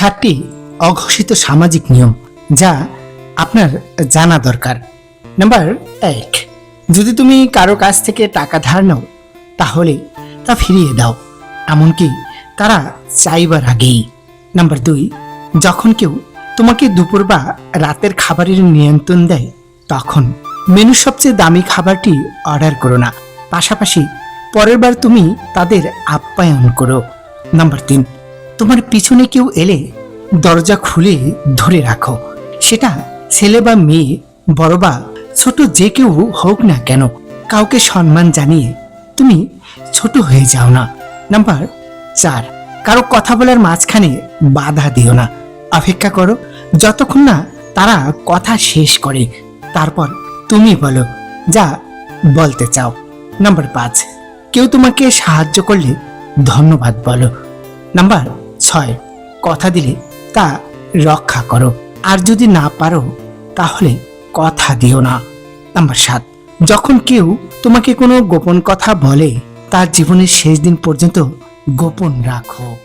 সাতটি অঘোষিত সামাজিক নিয়ম যা আপনার জানা দরকার। নাম্বার এক, যদি তুমি কারও কাছ থেকে টাকা ধার নাও, তাহলে তা ফিরিয়ে দাও, এমনকি তারা চাইবার আগেই। নাম্বার দুই, যখন কেউ তোমাকে দুপুর বা রাতের খাবারের নিয়ন্ত্রণ দেয়, তখন মেনুর সবচেয়ে দামি খাবারটি অর্ডার করো না। পাশাপাশি পরের বার তুমি তাদের আপ্যায়ন করো। নাম্বার তিন তোমার পিছনে কেউ এলে দরজা খুলে ধরে রাখো। সেটা ছেলে বা মেয়ে, বড় বা ছোট যে কেউ হোক না কেন, কাউকে সম্মান জানিয়ে তুমি ছোট হয়ে যাও না। নাম্বার চার, কারও কথা বলার মাঝখানে বাধা দিও না। অপেক্ষা করো, যতক্ষণ না তারা কথা শেষ করে, তারপর তুমি বলো যা বলতে চাও। নাম্বার পাঁচ, কেউ তোমাকে সাহায্য করলে ধন্যবাদ বলো। নাম্বার ছয় কথা দিলে তা রক্ষা করো। আর যদি না পারো, তাহলে কথা দিও না। নাম্বার সাত, যখন কেউ তোমাকে কোনো গোপন কথা বলে, তার জীবনের শেষ দিন পর্যন্ত গোপন রাখো।